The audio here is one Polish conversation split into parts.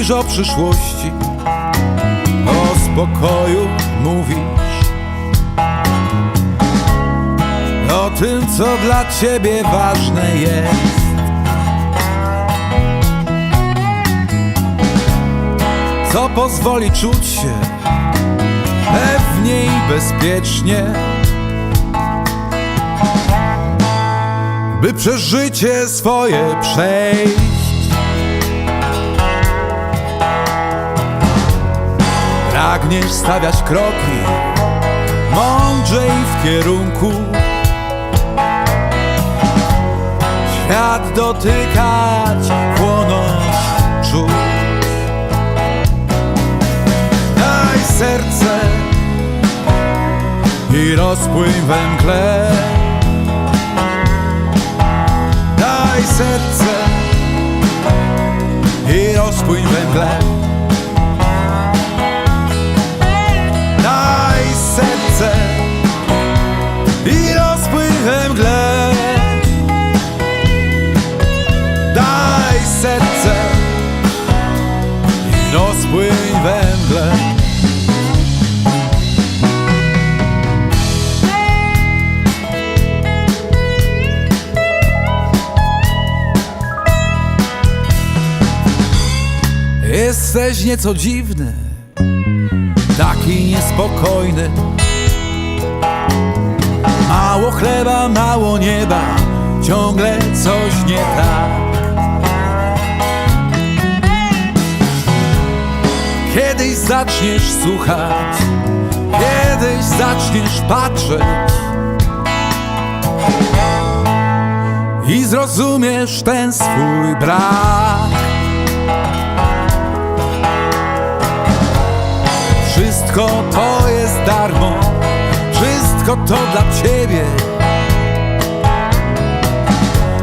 Mówisz o przyszłości, o spokoju mówisz. O tym, co dla ciebie ważne jest. Co pozwoli czuć się pewnie i bezpiecznie. By przez życie swoje przejść. Pragniesz stawiać kroki mądrzej w kierunku. Świat dotykać, chłonąć, czuć. Daj serce i rozpłyń we Daj serce Jesteś nieco dziwny, taki niespokojny. Mało chleba, mało nieba, ciągle coś nie tak. Kiedyś zaczniesz słuchać, kiedyś zaczniesz patrzeć i zrozumiesz ten swój brak. Jest darmo, wszystko to dla ciebie.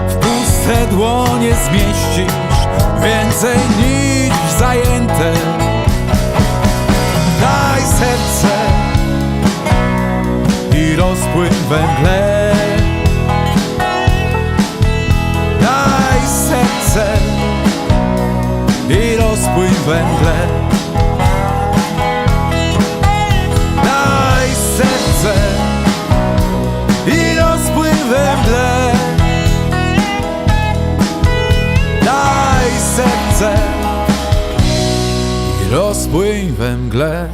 W puste dłonie zmieścisz więcej niż zajęte. Daj serce i rozpłyń we mgle. Daj serce i rozpłyń we mgle. Rozpłyń we mgle.